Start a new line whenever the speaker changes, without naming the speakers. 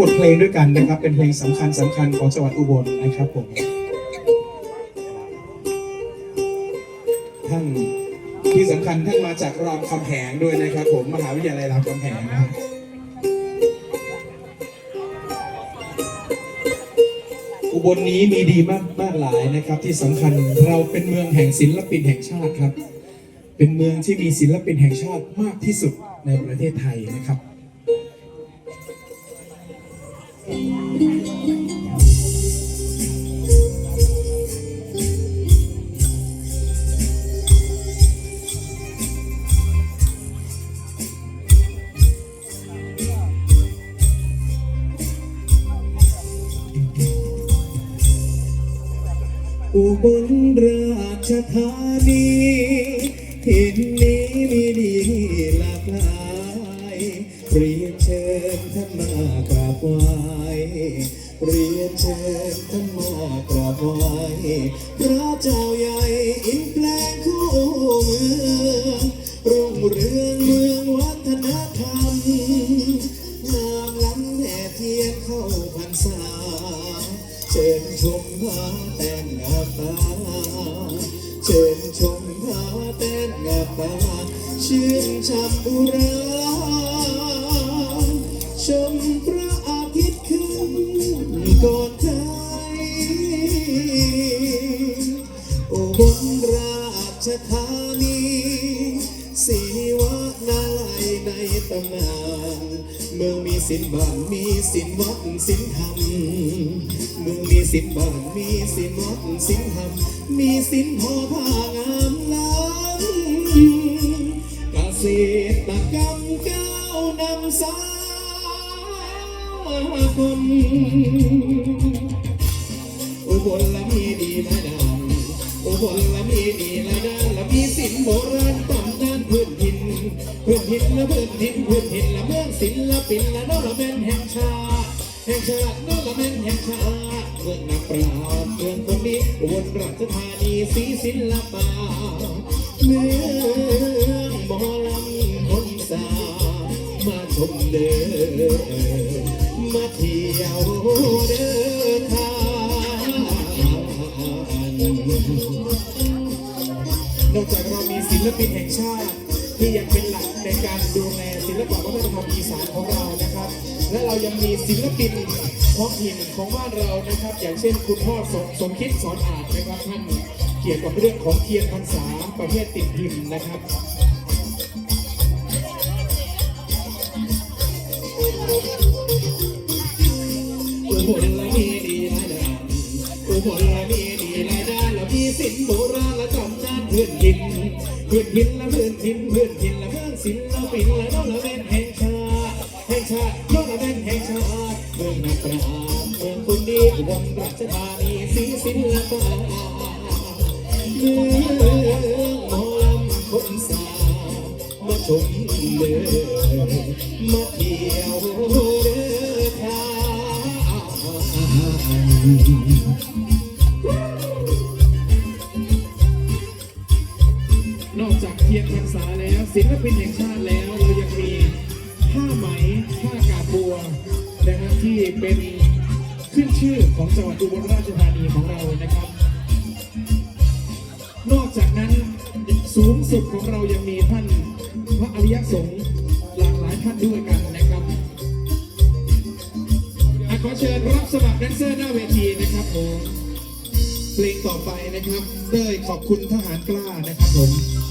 บทเพลงด้วยกันนะครับ เป็นเพลงสำคัญสำคัญของจังหวัดอุบลนะครับผม ท่านที่สำคัญท่านมาจากรามคำแหงด้วยนะครับผมมหาวิทยาลัยรามคำแหงนะครับอุบลนี้มีดีมากมากหลายนะครับ ที่สำคัญเราเป็นเมืองแห่งศิลปินแห่งชาติครับ เป็นเมืองที่มีศิลปินแห่งชาติมากที่สุดในประเทศไทยนะครับ อุบลราชธานีถิ่นนี้มี เชิญท่านมากราบไหว้พระเจ้าใหญ่อินแปลงคู่เมืองรุ่งเรืองเมืองวัฒนธรรมงามล้ำแห่เทียนเข้าพรรษาเชิญชมพระแต่งงาตาเชิญชมพระแต่งงาตาชื่นช่ำอุรา บลราชธานีศิวะนาลัยในตำนานเมืองมีสินบานมีสินวัดสินธรรมเมืองมีสินบานมีสินวัดสินธรรมมีสินพอผ้างามล้ำเกษตรกรรมก้าวนำสากลอุบลละมีดีละดำ อุบละมีดีละดำละมีสินโบราณตำนานพื้นถิ่นพื้นถิ่นละพื้นถิ่นพื้นถิ่นละเมืองศิลปินละโนละเป็นแห่งชาติแห่งชาติโนละเป็นแห่งชาติเมืองนักปราชญ์เมืองคนนี้อุบลราชธานีสีศิลปะเมืองหมอลำคนสามาชมเด้อ นอกจากเรามีศิลปินแห่งชาติ ที่ยังเป็นหลักในการดูแลศิลปะวัฒนธรรมอีสานของเรานะครับ และเรายังมีศิลปินท้องถิ่นของบ้านเรานะครับ อย่างเช่นคุณพ่อสมสมคิดสอนอาจนะครับท่านเกี่ยวกับเรื่องของเทียนพรรษาประเภทติดพิมพ์นะครับอุบล พื่อนหินละเพื่อนหินเพื่อนหินละเมืองศิลปินละน้องละเป็นแห่งชาติแห่งชาติน้องละเป็นแห่งชาติเมืองนักปราชญ์เมืองคนดีอุบลราชธานีสีศิลปะเมืองหมอลำคนสามาชมเด้อมาเที่ยวเด้อทา แล้วศิลปินแห่งชาติแล้วเรายังมีผ้าไหมผ้ากาบัวนะครับที่เป็นขึ้นชื่อของจังหวัดอุบลราชธานีของเรานะครับ นอกจากนั้นสูงสุดของเรายังมีท่านพระอริยสงฆ์หลากหลายท่านด้วยกันนะครับอขอเชิญรับสมัครแดนเซอร์หน้าเวทีนะครับผมเพลงต่อไปนะครับเต้ยขอบคุณทหารกล้านะครับผม